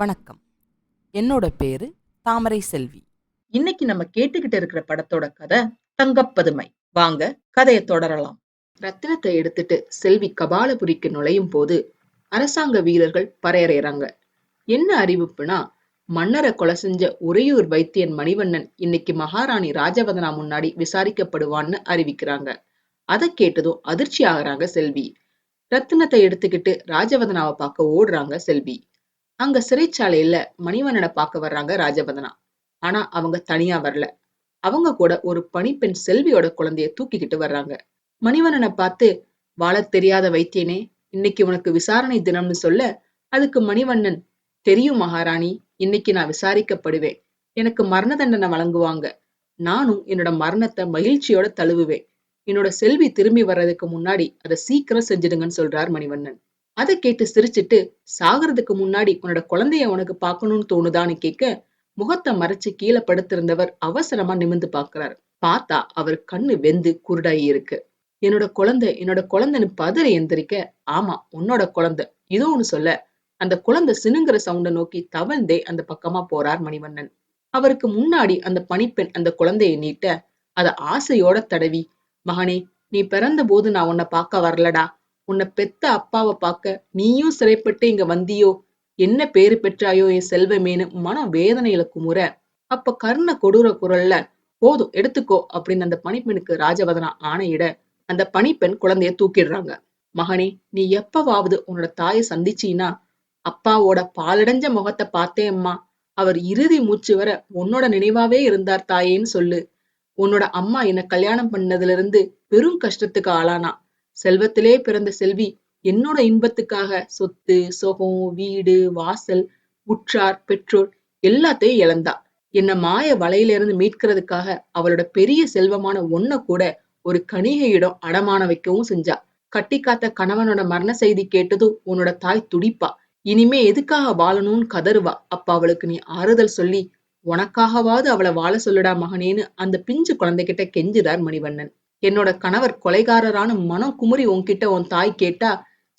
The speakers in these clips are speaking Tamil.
வணக்கம். என்னோட பேரு தாமரை செல்வி. இன்னைக்கு நம்ம கேட்டுக்கிட்டு இருக்கிற படத்தோட கதை தங்கப்பதுமை. வாங்க கதையை தொடரலாம். ரத்தினத்தை எடுத்துட்டு செல்வி கபாலபுரிக்கு நுழையும் போது அரசாங்க வீரர்கள் பறையறையறாங்க என்ன அறிவிப்புனா மன்னரை கொலை செஞ்ச உறையூர் வைத்தியன் மணிவண்ணன் இன்னைக்கு மகாராணி ராஜவதனா முன்னாடி விசாரிக்கப்படுவான்னு அறிவிக்கிறாங்க. அதை கேட்டதும் அதிர்ச்சி ஆகுறாங்க செல்வி. ரத்தினத்தை எடுத்துக்கிட்டு ராஜவதனாவை பார்க்க ஓடுறாங்க செல்வி. அங்க சிறைச்சாலையில மணிவண்ணனை பார்க்க வர்றாங்க ராஜபதனா. ஆனா அவங்க தனியா வரல. அவங்க கூட ஒரு பணிப்பெண் செல்வியோட குழந்தைய தூக்கிக்கிட்டு வர்றாங்க. மணிவண்ணனை பார்த்து வாழத் தெரியாத வைத்தியனே இன்னைக்கு உனக்கு விசாரணை தினம்னு சொல்ல அதுக்கு மணிவண்ணன் தெரியும் மகாராணி இன்னைக்கு நான் விசாரிக்கப்படுவேன். எனக்கு மரண தண்டனை வழங்குவாங்க. நானும் என்னோட மரணத்தை மகிழ்ச்சியோட தழுவுவேன். என்னோட செல்வி திரும்பி வர்றதுக்கு முன்னாடி அதை சீக்கிரம் செஞ்சிடுங்கன்னு சொல்றார் மணிவண்ணன். அதை கேட்டு சிரிச்சிட்டு சாகிறதுக்கு முன்னாடி உன்னோட குழந்தைய உனக்கு பார்க்கணும்னு தோணுதான்னு கேட்க முகத்தை மறைச்சு கீழே படுத்திருந்தவர் அவசரமா நிமிந்து பாக்குறாரு பார்த்தா அவர் கண்ணு வெந்து குருடாயி இருக்கு. என்னோட குழந்தை என்னோட குழந்தைன்னு பதறி எந்திரிக்க ஆமா உன்னோட குழந்தை. இதோ ஒண்ணு சொல்ல அந்த குழந்தை சினுங்கிற சவுண்ட நோக்கி தவழ்ந்தே அந்த பக்கமா போறார் மணிவண்ணன். அவருக்கு முன்னாடி அந்த பணிப்பெண் அந்த குழந்தையை நீட்ட அத ஆசையோட தடவி மகனே நீ பிறந்த போது நான் உன்னை பார்க்க வரலடா. உன்னை பெத்த அப்பாவை பார்க்க நீயும் சிறைப்பட்டு இங்க வந்தியோ? என்ன பேரு பெற்றாயோ என் செல்வமேனு மன வேதனையில குமுற. அப்ப கர்ண கொடூர குரல்ல போதும் எடுத்துக்கோ அப்படின்னு அந்த பணிப்பெண்ணுக்கு ராஜவதனா ஆணையிட அந்த பணிப்பெண் குழந்தைய தூக்கிடுறாங்க. மகனே நீ எப்பவாவது உன்னோட தாயை சந்திச்சீனா அப்பாவோட பாலடைஞ்ச முகத்தை பார்த்தேன் அம்மா. அவர் இறுதி மூச்சு வர உன்னோட நினைவாவே இருந்தார் தாயேன்னு சொல்லு. உன்னோட அம்மா என்ன கல்யாணம் பண்ணதுல இருந்து பெரும் கஷ்டத்துக்கு ஆளானா. செல்வத்திலே பிறந்த செல்வி என்னோட இன்பத்துக்காக சொத்து சொகம் வீடு வாசல் உற்றார் பெற்றோர் எல்லாத்தையும் இழந்தா. என்ன மாய வலையில இருந்து மீட்கிறதுக்காக அவளோட பெரிய செல்வமான ஒன்ன கூட ஒரு கணிகையிடம் அடமான வைக்கவும் செஞ்சா. கட்டி காத்த கணவனோட மரண செய்தி கேட்டதும் உன்னோட தாய் துடிப்பா. இனிமே எதுக்காக வாழணும்னு கதறுவா. அப்ப அவளுக்கு நீ ஆறுதல் சொல்லி உனக்காகவாவது அவளை வாழ சொல்லுடா மகனேன்னு அந்த பிஞ்சு குழந்தைகிட்ட கெஞ்சுறார் மணிவண்ணன். என்னோட கணவர் கொலைகாரரான மனம் குமுறி உன்கிட்ட உன் தாய் கேட்டா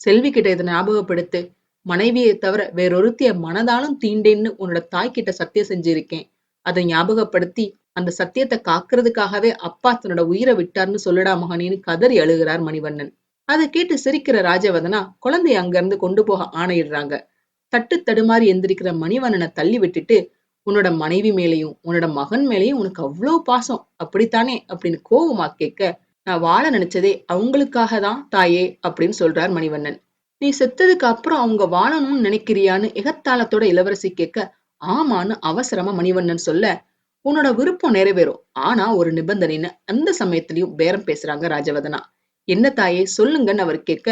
செல்வி கிட்ட இதை ஞாபகப்படுத்து. மனைவியை தவிர வேறொருத்திய மனதாலும் தீண்டேன்னு உன்னோட தாய் கிட்ட சத்தியம் செஞ்சிருக்கேன். அதை ஞாபகப்படுத்தி அந்த சத்தியத்தை காக்குறதுக்காகவே அப்பா தன்னோட உயிரை விட்டார்னு சொல்லுடா மகனின்னு கதறி அழுகிறார் மணிவண்ணன். அதை கேட்டு சிரிக்கிற ராஜவதனா குழந்தைய அங்கிருந்து கொண்டு போக ஆணையிடுறாங்க. தட்டு தடுமாறி எந்திரிக்கிற மணிவண்ணனை தள்ளி விட்டுட்டு உன்னோட மனைவி மேலையும் உன்னோட மகன் மேலையும் உனக்கு அவ்வளவு பாசம். அப்படித்தானே? அப்படின்னு கோவமா கேட்க நான் வாழ நினைச்சதே அவங்களுக்காக தான் தாயே அப்படின்னு சொல்றார் மணிவண்ணன். நீ செத்ததுக்கு அப்புறம் அவங்க வாழணும்னு நினைக்கிறியான்னு எகத்தாளத்தோட இளவரசி கேட்க ஆமான்னு அவசரமா மணிவண்ணன் சொல்ல உன்னோட விருப்பம் நிறைவேறும். ஆனா ஒரு நிபந்தனைன்னு அந்த சமயத்திலயும் பேரம் பேசுறாங்க ராஜவதனா. என்ன தாயே? சொல்லுங்கன்னு அவர் கேட்க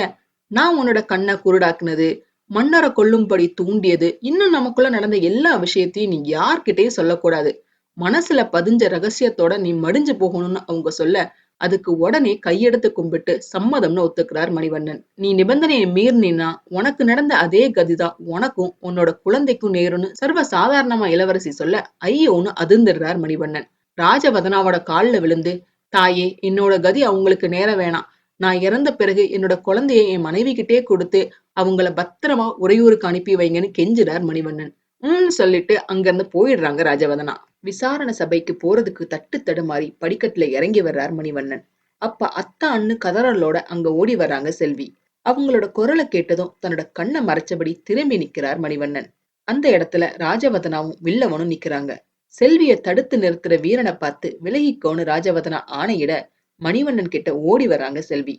நான் உன்னோட கண்ணை குருடாக்குனது மன்னரை கொல்லும்படி தூண்டியது இன்னும் நமக்குள்ள நடந்த எல்லா விஷயத்தையும் நீ யார்கிட்டயும் சொல்லக்கூடாது. மனசுல பதிஞ்ச ரகசியத்தோட நீ மடிஞ்சு போகணும்னு அவங்க சொல்ல அதுக்கு உடனே கையெடுத்து கும்பிட்டு சம்மதம்னு ஒத்துக்கிறார் மணிவண்ணன். நீ நிபந்தனையை மீறினா உனக்கு நடந்த அதே கதிதான் உனக்கும் உன்னோட குழந்தைக்கும் நேரும்னு சர்வ சாதாரணமா இளவரசி சொல்ல ஐயோன்னு அதிர்ந்துடுறார் மணிவண்ணன். ராஜவதனாவோட கால்ல விழுந்து தாயே என்னோட கதி அவங்களுக்கு நேர வேணாம். நான் இறந்த பிறகு என்னோட குழந்தைய என் மனைவி கிட்டே கொடுத்து அவங்கள பத்திரமா உறையூருக்கு அனுப்பி வைங்கன்னு கெஞ்சிடார் மணிவண்ணன். ம் சொல்லிட்டு அங்கிருந்து போயிடுறாங்க ராஜவதனா. விசாரணை சபைக்கு போறதுக்கு தட்டு தடுமாறி படிக்கட்டுல இறங்கி வர்றார் மணிவண்ணன். அப்ப அண்ணு கதறலோட அங்க ஓடி வர்றாங்க செல்வி. அவங்களோட குரலை கேட்டதும் தன்னோட கண்ணை மறைச்சபடி திரும்பி நிக்கிறார் மணிவண்ணன். அந்த இடத்துல ராஜவதனாவும் வில்லவனும் நிக்கிறாங்க. செல்விய தடுத்து நிறுத்துற வீரனை பார்த்து விலகிக்கோன்னு ராஜவதனா ஆணையிட மணிவண்ணன் கிட்ட ஓடி வராங்க செல்வி.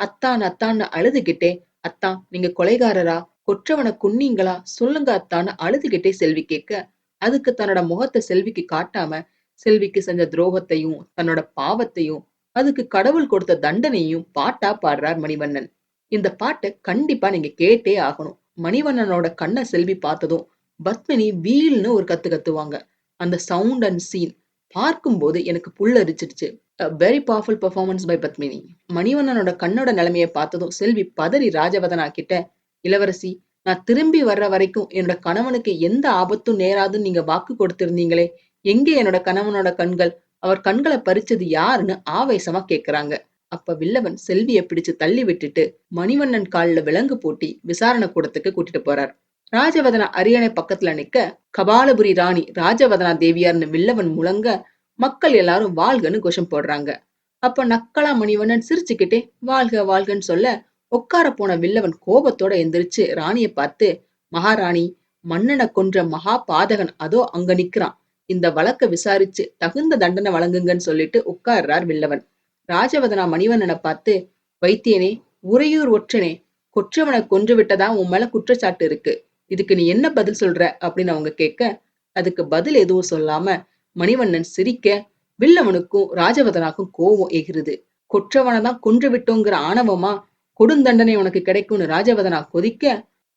அத்தான் அத்தான்னு அழுதுகிட்டே அத்தான் நீங்க கொலைகாரரா? கொற்றவனை குன்னீங்களா? சொல்லுங்க அத்தான்னு அழுதுகிட்டே செல்வி கேட்க அதுக்கு தன்னோட முகத்தை செல்விக்கு காட்டாம செல்விக்கு செஞ்ச துரோகத்தையும் தன்னோட பாவத்தையும் அதுக்கு கடவுள் கொடுத்த தண்டனையும் பாட்டா பாடுறார் மணிவண்ணன். இந்த பாட்டை கண்டிப்பா நீங்க கேட்டே ஆகணும். மணிவண்ணனோட கண்ணை செல்வி பார்த்ததும் பத்மினி வீல்னு ஒரு கத்து கத்துவாங்க. அந்த சவுண்ட் அண்ட் சீன் பார்க்கும்போது எனக்கு புல்லரிச்சிடுச்சு. Very powerful performance by Padmini மணிவண்ணனோட கண்ணோட நிலைமையை பார்த்ததும் செல்வி பதறி ராஜவதனா கிட்ட இளவரசி நான் திரும்பி வர்ற வரைக்கும் என்னோட கணவனுக்கு எந்த ஆபத்தும் நேராதுன்னு நீங்க வாக்கு கொடுத்திருந்தீங்களே எங்கே என்னோட கணவனோட கண்கள்? அவர் கண்களை பறிச்சது யாருன்னு ஆவேசமா கேக்குறாங்க. அப்ப வில்லவன் செல்விய பிடிச்சு தள்ளி விட்டுட்டு மணிவண்ணன் கால்ல விலங்கு போட்டி விசாரணை கூடத்துக்கு கூட்டிட்டு போறார். ராஜவதனா அரியணை பக்கத்துல நிக்க கபாலபுரி ராணி ராஜவதனா தேவியார்னு வில்லவன் முழங்க மக்கள் எல்லாரும் வாழ்கன்னு கோஷம் போடுறாங்க. அப்ப நக்கலா மணிவண்ணன் சிரிச்சுக்கிட்டே வாழ்க வாழ்கன்னு சொல்ல உட்கார போன வில்லவன் கோபத்தோட எந்திரிச்சு ராணிய பார்த்து மகாராணி மன்னனை கொன்ற மகா பாதகன் அதோ அங்க நிக்கிறான். இந்த வழக்க விசாரிச்சு தகுந்த தண்டனை வழங்குங்கன்னு சொல்லிட்டு உட்கார்றார் வில்லவன். ராஜவதனா மணிவண்ணனை பார்த்து வைத்தியனே உறையூர் ஒற்றனே கொற்றவனை கொன்று விட்டதா? உன் மேல குற்றச்சாட்டு இருக்கு. இதுக்கு நீ என்ன பதில் சொல்ற? அப்படின்னு அவங்க கேட்க அதுக்கு பதில் எதுவும் சொல்லாம மணிவண்ணன் சிரிக்க வில்லவனுக்கும் ராஜவதனாக்கும் கோபம் எகிருது கொற்றவனதான் கொன்று விட்டோங்கிற ஆணவமா கொடுந்தண்டனை உனக்கு கிடைக்கும்னு ராஜவதனா கொதிக்க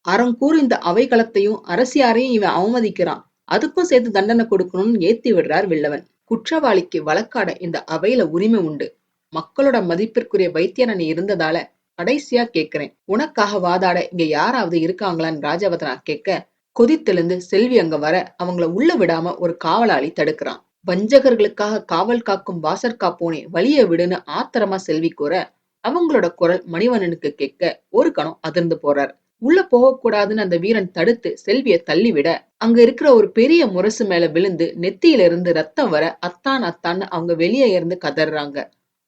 அறங்கூறு இந்த அவைகளத்தையும் அரசியாரையும் இவன் அவமதிக்கிறான். அதுக்கும் சேர்த்து தண்டனை கொடுக்கணும்னு ஏத்தி விடுறார் வில்லவன். குற்றவாளிக்கு வழக்காட இந்த அவையில உரிமை உண்டு. மக்களோட மதிப்பிற்குரிய வைத்தியன இருந்ததால கடைசியா கேக்குறேன். உனக்காக வாதாட இங்க யாராவது இருக்காங்களான்னு ராஜவதனா கேட்க கொதித்தெழுந்து செல்வி அங்க வர அவங்கள உள்ள விடாம ஒரு காவலாளி தடுக்கிறான். வஞ்சகர்களுக்காக காவல் காக்கும் வாசர் காப்போனே வலிய விடுன்னு ஆத்திரமா செல்வி கூற அவங்களோட குரல் மணிவண்ணனுக்கு கேட்க ஒரு கணம் அதிர்ந்து போறார். உள்ள போகக்கூடாதுன்னு அந்த வீரன் தடுத்து செல்விய தள்ளிவிட அங்க இருக்கிற ஒரு பெரிய முரசு மேல விழுந்து நெத்தியில இருந்து ரத்தம் வர அத்தான் அத்தான்னு அவங்க வெளியே இருந்து கதறாங்க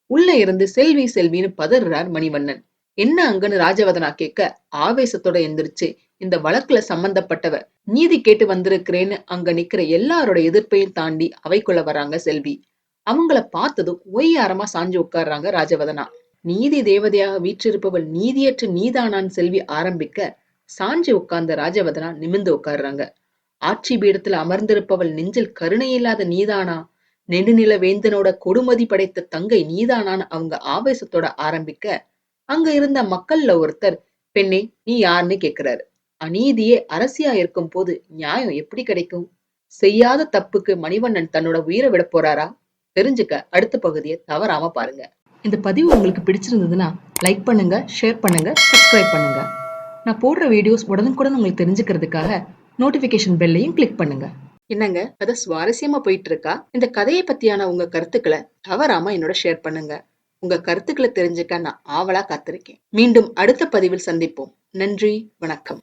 உள்ள இருந்து செல்வி செல்வின்னு பதறார் மணிவண்ணன். என்ன அங்கன்னு ராஜவதனா கேட்க ஆவேசத்தோட எந்திரிச்சு இந்த வழக்குல சம்பந்தப்பட்டவ நீதி கேட்டு வந்திருக்கிறேன்னு அங்க நிக்கிற எல்லாரோட எதிர்ப்பையும் தாண்டி அவைக்குள்ள வராங்க செல்வி. அவங்கள பார்த்ததும் ஒய்யாரமா சாஞ்சு உட்கார்றாங்க ராஜவதனா. நீதி தேவதையாக வீற்றிருப்பவள் நீதியற்ற நீதானான் செல்வி ஆரம்பிக்க சாஞ்சி உட்கார்ந்த ராஜவதனா நிமிர்ந்து உட்கார்றாங்க. ஆட்சி பீடத்துல அமர்ந்திருப்பவள் நெஞ்சில் கருணை இல்லாத நீதானா? நெடுநில வேந்தனோட கொடுமதி படைத்த தங்கை நீதானான்னு அவங்க ஆவேசத்தோட ஆரம்பிக்க அங்க இருந்த மக்கள்ல ஒருத்தர் பெண்ணே நீ யாருன்னு கேக்குறாரு. அநீதியே அரசியா இருக்கும் போது நியாயம் எப்படி கிடைக்கும்? செய்யாத தப்புக்கு மணிவண்ணன் தன்னோட உயிரை விட போறாரா? தெரிஞ்சுக்க அடுத்த பகுதியை தவறாம பாருங்க. இந்த பதிவு உங்களுக்கு பிடிச்சிருந்ததுன்னா லைக் பண்ணுங்க ஷேர் பண்ணுங்க சப்ஸ்கிரைப் பண்ணுங்க. நான் போடுற வீடியோஸ் உடனுக்குடன் உங்களுக்கு தெரிஞ்சுக்கிறதுக்காக நோட்டிபிகேஷன் பெல்லையும் கிளிக் பண்ணுங்க. என்னங்க? கதை சுவாரஸ்யமா போயிட்டு இருக்கா? இந்த கதையை பத்தியான உங்க கருத்துக்களை தவறாம என்னோட ஷேர் பண்ணுங்க. உங்க கருத்துக்களை தெரிஞ்சுக்க நான் ஆவலா காத்திருக்கேன். மீண்டும் அடுத்த பதிவில் சந்திப்போம். நன்றி வணக்கம்.